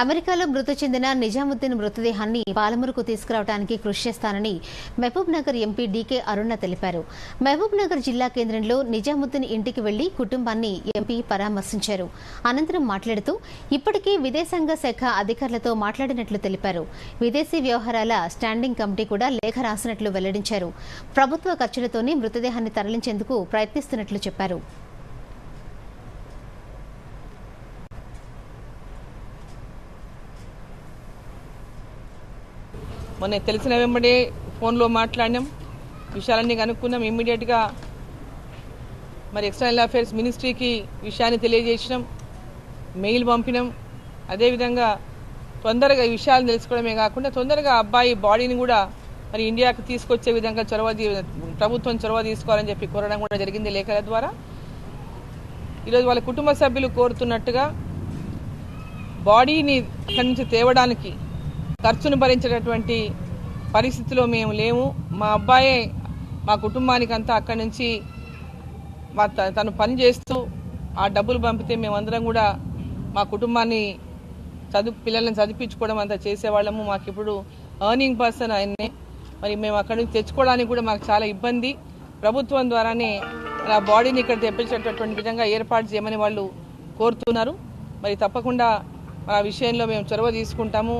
అమెరికాలో మృతి చెందిన నిజాముద్దీన్ మృతదేహాన్ని పాలమూరుకు తీసుకురావడానికి కృషి చేస్తానని Mahabubnagar MP DK Aruna తెలిపారు. మహబూబ్ నగర్ జిల్లా కేంద్రంలో నిజాముద్దీన్ ఇంటికి వెళ్ళి కుటుంబాన్ని ఎంపీ పరామర్శించారు. అనంతరం మాట్లాడుతూ ఇప్పటికే విదేశాంగ శాఖ అధికారులతో మాట్లాడినట్లు తెలిపారు. విదేశీ వ్యవహారాల స్టాండింగ్ కమిటీ కూడా లేఖ రాసినట్లు వెల్లడించారు. ప్రభుత్వ ఖర్చులతోనే మృతదేహాన్ని తరలించేందుకు ప్రయత్నిస్తున్నట్లు చెప్పారు. మొన్న తెలిసిన వెంబడే ఫోన్లో మాట్లాడినాం. విషయాలన్నీ కనుక్కున్నాం. ఇమ్మీడియట్గా మరి ఎక్స్టర్నల్ అఫైర్స్ మినిస్ట్రీకి విషయాన్ని తెలియజేసినాం. మెయిల్ పంపినాం. అదేవిధంగా తొందరగా ఈ విషయాలు తెలుసుకోవడమే కాకుండా తొందరగా అబ్బాయి బాడీని కూడా మరి ఇండియాకి తీసుకొచ్చే విధంగా చొరవ ప్రభుత్వం చొరవ తీసుకోవాలని చెప్పి కోరడం కూడా జరిగింది లేఖల ద్వారా. ఈరోజు వాళ్ళ కుటుంబ సభ్యులు కోరుతున్నట్టుగా బాడీని అక్కడి నుంచి తేవడానికి ఖర్చును భరించేటటువంటి పరిస్థితిలో మేము లేము. మా అబ్బాయే మా కుటుంబానికి అంతా అక్కడి నుంచి మా తను పని చేస్తూ ఆ డబ్బులు పంపితే మేమందరం కూడా మా కుటుంబాన్ని చదువు పిల్లల్ని చదివించుకోవడం అంతా చేసేవాళ్ళము. మాకు ఇప్పుడు ఎర్నింగ్ పర్సన్ ఆయన్నే. మరి మేము అక్కడి నుంచి తెచ్చుకోవడానికి కూడా మాకు చాలా ఇబ్బంది. ప్రభుత్వం ద్వారానే ఆ బాడీని ఇక్కడ తెప్పించేటటువంటి విధంగా ఏర్పాటు చేయమని వాళ్ళు కోరుతున్నారు. మరి తప్పకుండా ఆ విషయంలో మేము చొరవ తీసుకుంటాము.